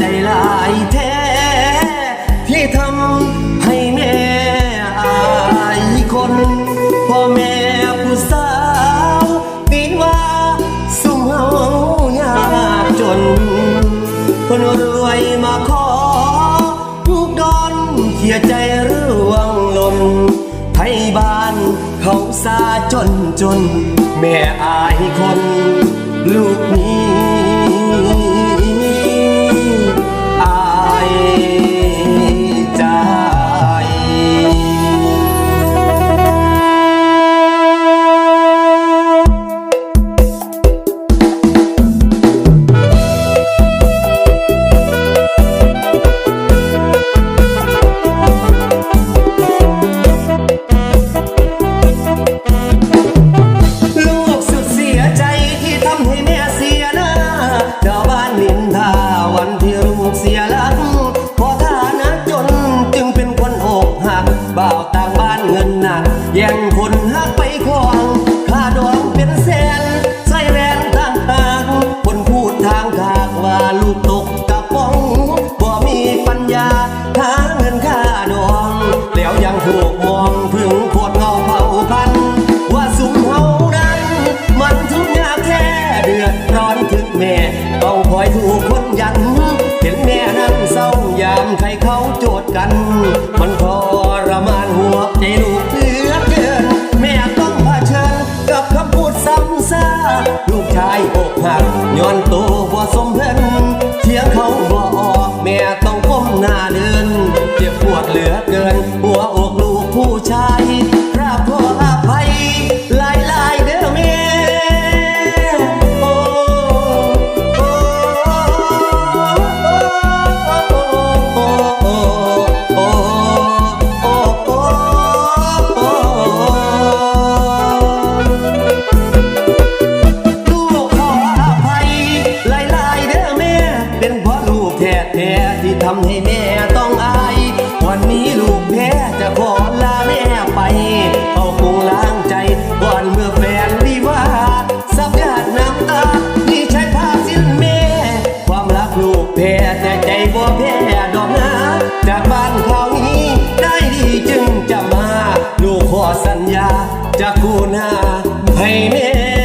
ได้หลายแท้ที่ทำให้แม่อายคนพ่อแม่ผู้สาวตีนว่าสุงเฮายากจน คนรวยมาขอลูกดอนเขี่ยใจรื่วงลมไทยบ้านเขาซาจนจน แม่อายคน ลูกนี้ แล้วยังถูกมองถึงขวดเงาเผาพัน ว่าสุมเฮานั้น มันทุกข์ยากแท้เดือดร้อนถึงแม่ต้องคอยถูกคนยัน เห็นแม่นั่งเศร้ายามใครเขาโจทย์กัน มันทรมานหัวใจลูกเหลือเกิน แม่ต้องเผชิญกับคำพูดซ้ำซากลูกชายอกหักย้อนโตบ่สมเพิ่นเทียงเขาบ่ออกแม่ต้องก้มหน้าเดิน เจ็บปวดเหลือเกิน สัญญาจะกูหน้าให้แม่